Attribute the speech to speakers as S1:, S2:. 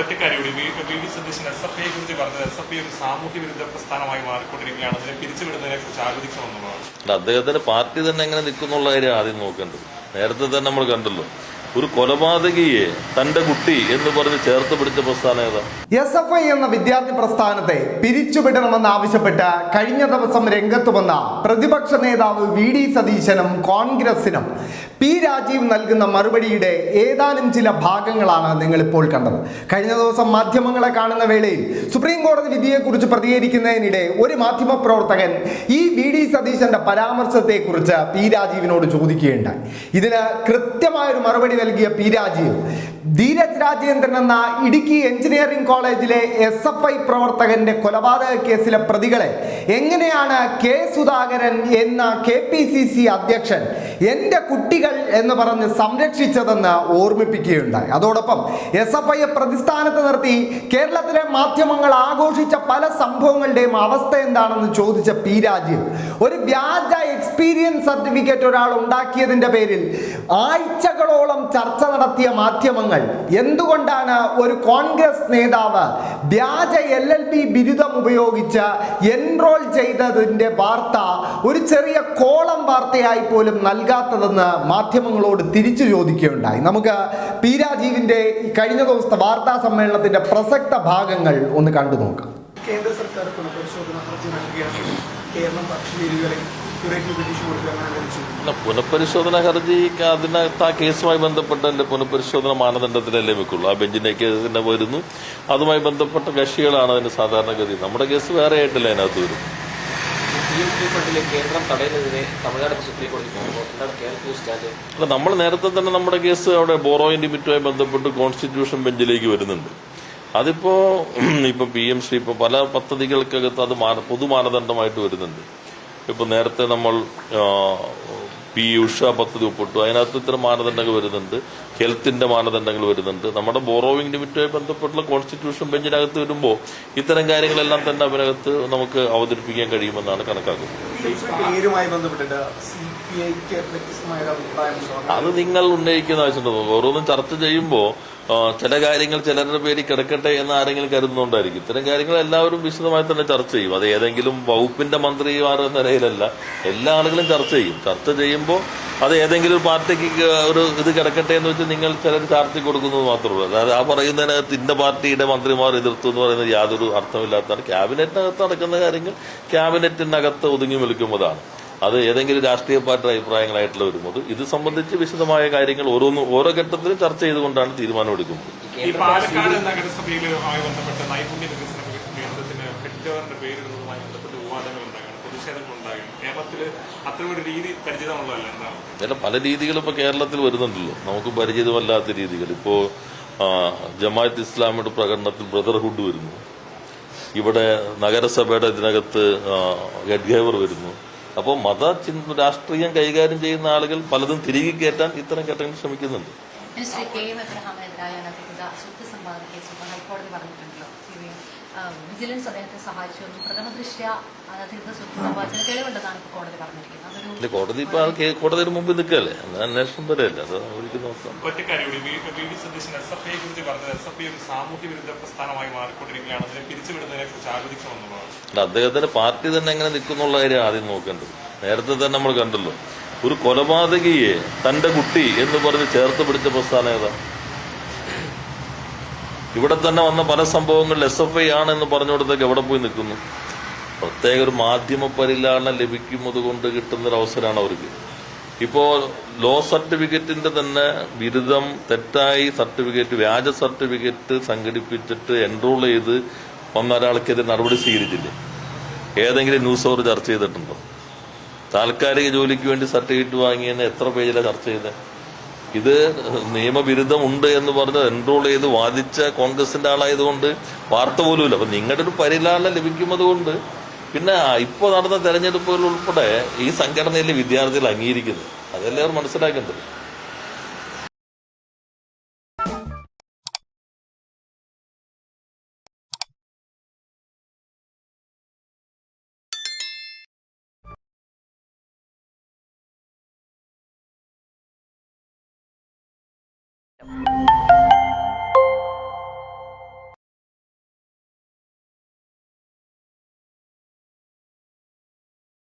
S1: ഒറ്റക്കാരിയോട് V V D Satheesan S F ഐയെ കുറിച്ച് പറഞ്ഞത് എസ് എഫ് ഐ ഒരു സാമൂഹ്യ വിരുദ്ധ പ്രസ്ഥാനമായി മാറിക്കൊണ്ടിരിക്കുകയാണ്. അതിനെ പിരിച്ചുവിടുന്നതിനെ കുറിച്ച് ആലോചിക്കണമെന്നുള്ളതാണ്
S2: അദ്ദേഹത്തിന്റെ പാർട്ടി തന്നെ എങ്ങനെ നിൽക്കുന്നുള്ള കാര്യം ആദ്യം നോക്കേണ്ടത്. നേരത്തെ തന്നെ നമ്മൾ കണ്ടല്ലോ. ഒരു കൊലപാതകിയെ തന്റെ കുട്ടി എന്ന് പറഞ്ഞ് ചേർത്ത് പിടിച്ച പ്രസ്ഥാനം ഏതാ?
S3: എസ് എഫ് ഐ എന്ന വിദ്യാർത്ഥി പ്രസ്ഥാനത്തെ പിരിച്ചുവിടണമെന്നാവശ്യപ്പെട്ട് കഴിഞ്ഞ ദിവസം രംഗത്ത് വന്ന പ്രതിപക്ഷ നേതാവ് വി ഡി സതീശനും കോൺഗ്രസിനും പി രാജീവ് നൽകുന്ന മറുപടിയുടെ ഏതാനും ചില ഭാഗങ്ങളാണ് നിങ്ങൾ ഇപ്പോൾ കണ്ടത്. കഴിഞ്ഞ ദിവസം മാധ്യമങ്ങളെ കാണുന്ന വേളയിൽ സുപ്രീം കോടതി വിധിയെക്കുറിച്ച് പ്രതികരിക്കുന്നതിനിടെ ഒരു മാധ്യമ പ്രവർത്തകൻ ഈ വി ഡി സതീശന്റെ പരാമർശത്തെക്കുറിച്ച് പി രാജീവിനോട് ചോദിക്കുകയുണ്ടായി. ഇതിന് കൃത്യമായൊരു മറുപടി നൽകിയ പി രാജീവ് ധീരജ് രാജേന്ദ്രൻ എന്ന ഇടുക്കി എഞ്ചിനീയറിംഗ് കോളേജിലെ എസ് എഫ് ഐ പ്രവർത്തകന്റെ കൊലപാതക കേസിലെ പ്രതികളെ എങ്ങനെയാണ് കെ സുധാകരൻ എന്ന കെ പി സി സി അധ്യക്ഷൻ എന്റെ കുട്ടികൾ എന്ന് പറഞ്ഞ് സംരക്ഷിച്ചതെന്ന് ഓർമ്മിപ്പിക്കുകയുണ്ടായി. അതോടൊപ്പം എസ് എഫ് ഐയെ പ്രതിസ്ഥാനത്ത് നിർത്തി കേരളത്തിലെ മാധ്യമങ്ങൾ ആഘോഷിച്ച പല സംഭവങ്ങളുടെയും അവസ്ഥ എന്താണെന്ന് ചോദിച്ച പി രാജീവ് ഒരു വ്യാജ എക്സ്പീരിയൻസ് സർട്ടിഫിക്കറ്റ് ഒരാൾ ഉണ്ടാക്കിയതിന്റെ പേരിൽ ആഴ്ചകളോളം ചർച്ച നടത്തിയ മാധ്യമങ്ങൾ. എന്തുകൊണ്ടാണ് ഒരു കോൺഗ്രസ് നേതാവ് വ്യാജ എൽ എൽ പി ബിരുദം ഉപയോഗിച്ച് എൻറോൾ ചെയ്തതിന്റെ വാർത്ത ഒരു ചെറിയ കോളം വാർത്തയായി പോലും നൽകാത്തതെന്ന് മാധ്യമങ്ങളോട് തിരിച്ചു ചോദിക്കുകയുണ്ടായി. നമുക്ക് പി രാജീവിന്റെ കഴിഞ്ഞ ദിവസത്തെ വാർത്താ സമ്മേളനത്തിന്റെ പ്രസക്ത ഭാഗങ്ങൾ ഒന്ന് കണ്ടു നോക്കാം.
S4: കേന്ദ്ര സർക്കാർ പുനഃപരിശോധന ഹർജി നൽകുകയാണെങ്കിൽ കേരളം പക്ഷിരീതികളെ
S2: അല്ല പുനഃപരിശോധന ഹർജി അതിനകത്ത് ആ കേസുമായി ബന്ധപ്പെട്ടതിന്റെ പുനഃപരിശോധന മാനദണ്ഡത്തിലല്ലേ വെക്കുള്ളൂ. ആ ബെഞ്ചിനേക്ക് തന്നെ വരുന്നു. അതുമായി ബന്ധപ്പെട്ട കക്ഷികളാണ് അതിന് സാധാരണഗതി. നമ്മുടെ കേസ് വേറെ ആയിട്ടില്ല അതിനകത്ത് വരും. അല്ല നമ്മൾ നേരത്തെ തന്നെ നമ്മുടെ കേസ് അവിടെ ബോറോയിൻ ലിമിറ്റുമായി ബന്ധപ്പെട്ട് കോൺസ്റ്റിറ്റ്യൂഷൻ ബെഞ്ചിലേക്ക് വരുന്നുണ്ട്. അതിപ്പോ ഇപ്പൊ പി എം ശ്രീ ഇപ്പൊ പല പദ്ധതികൾക്കകത്ത് അത് മാന- പൊതു മാനദണ്ഡമായിട്ട് വരുന്നുണ്ട്. ഇപ്പൊ നേരത്തെ നമ്മൾ പി ഉഷ പദ്ധതി ഒപ്പിട്ടു. അതിനകത്ത് ഇത്തരം മാനദണ്ഡങ്ങൾ വരുന്നുണ്ട്. ഹെൽത്തിന്റെ മാനദണ്ഡങ്ങൾ വരുന്നുണ്ട്. നമ്മുടെ ബോറോവിംഗ് ലിമിറ്റുമായി ബന്ധപ്പെട്ടുള്ള കോൺസ്റ്റിറ്റ്യൂഷൻ ബെഞ്ചിനകത്ത് വരുമ്പോൾ ഇത്തരം കാര്യങ്ങളെല്ലാം തന്നെ അവരകത്ത് നമുക്ക് അവതരിപ്പിക്കാൻ കഴിയുമെന്നാണ് കണക്കാക്കുന്നത്.
S4: പേരുമായി ബന്ധപ്പെട്ടിട്ട്
S2: അത് നിങ്ങൾ ഉന്നയിക്കുന്ന ആവശ്യമുണ്ടോ. ഓരോന്നും ചർച്ച ചെയ്യുമ്പോൾ ചില കാര്യങ്ങൾ ചിലരുടെ പേരിൽ കിടക്കട്ടെ എന്ന് ആരെങ്കിലും കരുതുന്നുണ്ടായിരിക്കും. ഇത്തരം കാര്യങ്ങൾ എല്ലാവരും വിശദമായി തന്നെ ചർച്ച ചെയ്യും. അത് ഏതെങ്കിലും വകുപ്പിന്റെ മന്ത്രിമാർ എന്ന നിലയിലല്ല. എല്ലാ ആളുകളും ചർച്ച ചെയ്യും. ചർച്ച ചെയ്യുമ്പോൾ അത് ഏതെങ്കിലും ഒരു പാർട്ടിക്ക് ഒരു ഇത് കിടക്കട്ടെ എന്ന് വെച്ച് നിങ്ങൾ ചിലർ ചാർത്തി കൊടുക്കുന്നത് മാത്രമേ ഉള്ളൂ. അതായത് ആ പറയുന്നതിനകത്ത് ഇന്ന പാർട്ടിയുടെ മന്ത്രിമാർ എതിർത്തു എന്ന് പറയുന്നത് യാതൊരു അർത്ഥമില്ലാത്തതാണ്. ക്യാബിനറ്റിനകത്ത് നടക്കുന്ന കാര്യങ്ങൾ ക്യാബിനറ്റിനകത്ത് ഒതുങ്ങി നിൽക്കുന്നതാണ് അത് ഏതെങ്കിലും രാഷ്ട്രീയ പാർട്ടി അഭിപ്രായങ്ങളായിട്ടുള്ള വരുമ്പോൾ ഇത് സംബന്ധിച്ച് വിശദമായ കാര്യങ്ങൾ ഓരോന്ന് ഓരോ ഘട്ടത്തിലും ചർച്ച ചെയ്തുകൊണ്ടാണ് തീരുമാനമെടുക്കുന്നത്
S1: ഈ പാലക്കാട് നഗരസഭയിലുമായി ബന്ധപ്പെട്ട് നൈപുണ്യ വികസന കേന്ദ്രത്തിന് ഹെഡ്ജവറിന്റെ പേരിടുന്നതുമായി ബന്ധപ്പെട്ട് വിവാദങ്ങൾ ഉണ്ടാകുന്നു പ്രതിഷേധങ്ങൾ ഉണ്ടാകുന്നു കേരളത്തിൽ അത്തരമൊരു രീതി പരിചിതമുള്ളതല്ല എന്താണ്?
S2: ചില പല രീതികളും ഇപ്പോൾ കേരളത്തിൽ വരുന്നുണ്ടല്ലോ. നമുക്ക് പരിചിതമല്ലാത്ത രീതികൾ. ഇപ്പോ ജമാഅത്ത് ഇസ്ലാമിയുടെ പ്രകടനത്തിൽ ബ്രദർഹുഡ് വരുന്നു. ഇവിടെ നഗരസഭയുടെ ഇതിനകത്ത് ഗഡ്ഗേവർ വരുന്നു. അപ്പോൾ മത രാഷ്ട്രീയം കൈകാര്യം ചെയ്യുന്ന ആളുകൾ പലതും തിരികെ കയറ്റാൻ ഇത്തരം ഘട്ടങ്ങൾ ശ്രമിക്കുന്നുണ്ട്.
S5: ഇനി അധികൃത സ്വത്ത് സമ്പാദന കേസ് ഇപ്പോൾ ഹൈക്കോടതി പറഞ്ഞിട്ടുണ്ടല്ലോ. സി ബി ഐ വിജിലൻസ് അദ്ദേഹത്തെ സഹായിച്ചു എന്നും പ്രഥമ ദൃഷ്ട്യ അനധികൃത സ്വത്ത് സമ്പാദന തെളിവുണ്ടെന്നാണ് ഇപ്പോൾ കോടതി പറഞ്ഞിരിക്കുന്നത്.
S2: കോടതി കോടതിയുടെ മുമ്പ് നിൽക്കല്ലേ എന്നാൽ അന്വേഷണം വരെയല്ലേ? അത് അവർക്ക് നോക്കാം.
S1: ഒറ്റക്കാരിയോട് V V D Satheesan S F ഐയെ കുറിച്ച് പറഞ്ഞത് എസ് എഫ് ഐ ഒരു സാമൂഹ്യ വിരുദ്ധ പ്രസ്ഥാനമായി മാറിക്കൊണ്ടിരിക്കുകയാണ്. അതിനെ പിരിച്ചുവിടുന്നതിനെ കുറിച്ച് ആലോചിക്കണമെന്നുള്ളതാണ്
S2: അല്ല, അദ്ദേഹത്തിന്റെ പാർട്ടി തന്നെ എങ്ങനെ നിൽക്കുന്നുള്ള കാര്യം ആദ്യം നോക്കേണ്ടത്. നേരത്തെ തന്നെ നമ്മൾ കണ്ടല്ലോ. ഒരു കൊലപാതകിയെ തന്റെ കുട്ടി എന്ന് പറഞ്ഞ് ചേർത്ത് പിടിച്ച പ്രസ്ഥാനം ഏതാ? ഇവിടെ തന്നെ വന്ന പല സംഭവങ്ങളിൽ എസ് എഫ് ഐ ആണെന്ന് പറഞ്ഞുകൊടുത്തേക്ക് എവിടെ പോയി നിൽക്കുന്നു? പ്രത്യേക ഒരു മാധ്യമ പരിലാളനം ലഭിക്കുന്നത് കൊണ്ട് കിട്ടുന്നൊരു അവസരമാണ് അവർക്ക്. ഇപ്പോ ലോ സർട്ടിഫിക്കറ്റിന്റെ തന്നെ ബിരുദം തെറ്റായി സർട്ടിഫിക്കറ്റ് വ്യാജ സർട്ടിഫിക്കറ്റ് സംഘടിപ്പിച്ചിട്ട് എൻറോൾ ചെയ്ത് വന്ന ഒരാൾക്കെതിരെ നടപടി സ്വീകരിച്ചില്ലേ? ഏതെങ്കിലും ന്യൂസ് അവർ ചർച്ച ചെയ്തിട്ടുണ്ടോ? താൽക്കാലിക ജോലിക്ക് വേണ്ടി സർട്ടിഫിക്കറ്റ് വാങ്ങിയതിന് എത്ര പേജിലാണ് ചർച്ച ചെയ്തത് ഇത് നിയമവിരുദ്ധമുണ്ട് എന്ന് പറഞ്ഞ് എൻറോൾ ചെയ്ത് വാദിച്ച കോൺഗ്രസിന്റെ ആളായതുകൊണ്ട് വാർത്ത പോലുമില്ല. അപ്പൊ നിങ്ങളുടെ ഒരു പരിലാളനം ലഭിക്കുന്നത് കൊണ്ട് പിന്നെ ഇപ്പോൾ നടന്ന തെരഞ്ഞെടുപ്പുകൾ ഉൾപ്പെടെ ഈ സംഘടനയിലെ വിദ്യാർത്ഥികൾ അംഗീകരിക്കുന്നത് അതല്ലേ അവർ മനസ്സിലാക്കേണ്ടത്.